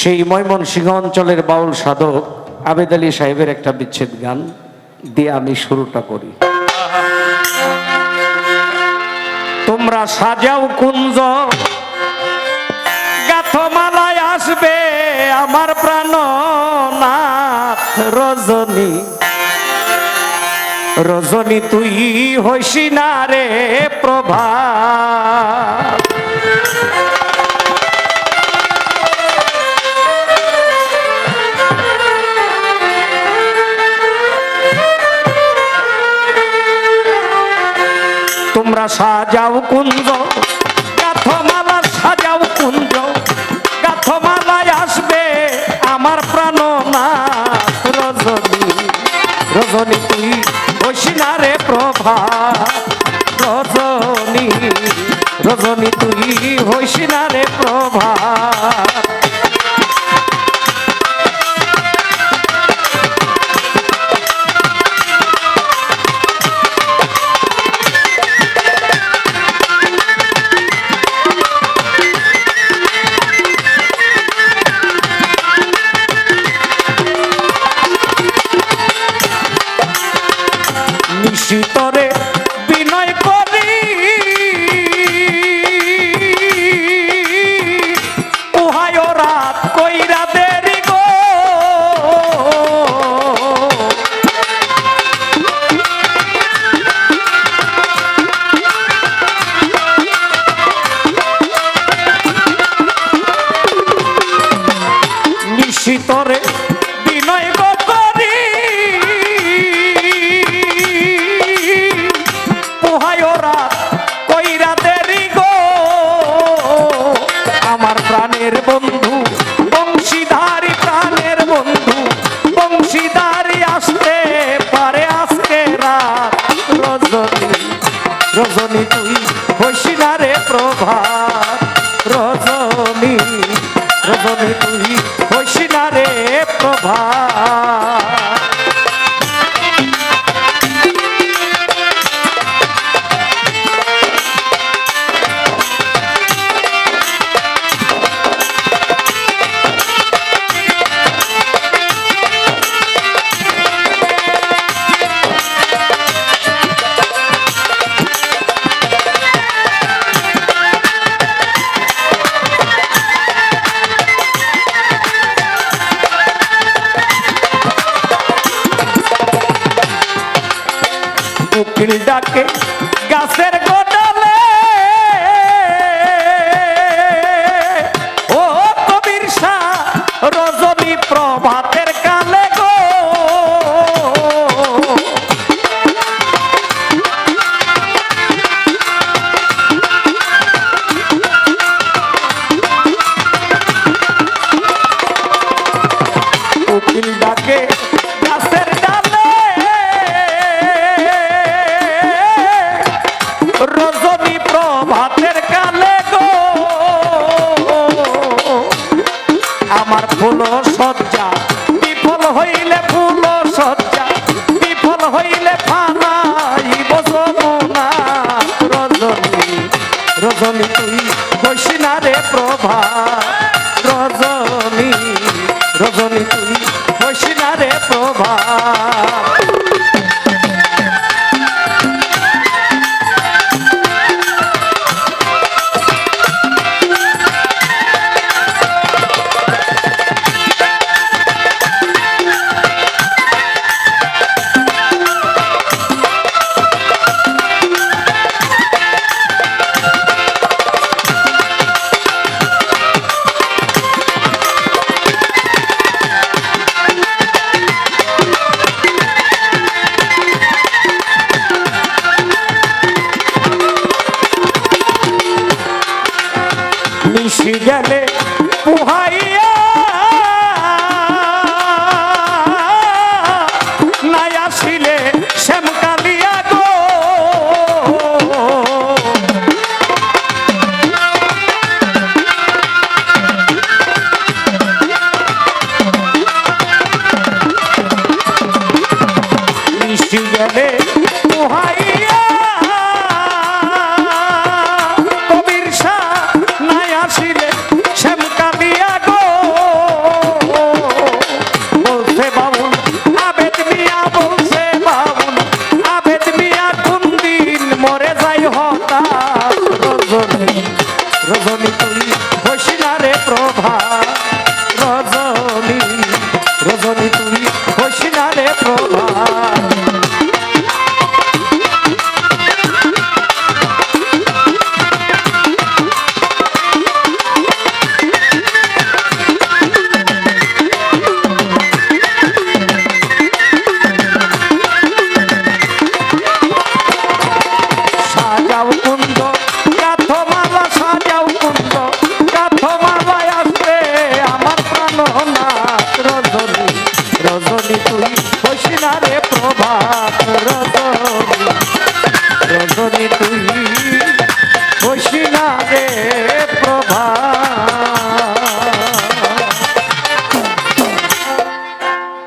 সেই ময়মনসিংহ অঞ্চলের বাউল সাধক আবেদ আলী সাহেবের একটা বিচ্ছেদ গান দিয়ে আমি শুরুটা করি। তোমরা সাজাও কুঞ্জ, গাথমালায় আসবে আমার প্রাণ নাথ রজনী। রজনী তুই হইসি না রে প্রভা। তোমরা সাজাও কুঞ্জ গাথমালা সাজাও কুঞ্জ গাথমালায় আসবে আমার প্রাণ নাথ রজনী। রজনী তুই বসিনা রে প্রভা। রজনী রজনী, তুই হইসিনা রে প্রভা। উকিল ডাকে গাছের গোডালে ও কবির শাহ রজনী প্রভাতের রজনী প্রভাতের কালে গো। আমার ফুল সজ্জা বিফল হইলে ফুল সজ্জা বিফল হইলে ফানাই বসনা রজনী রজনী তুই কইসি না রে প্রভা। রজনী রজনী প্রভা। Y ya me... হইস না রে প্রভা।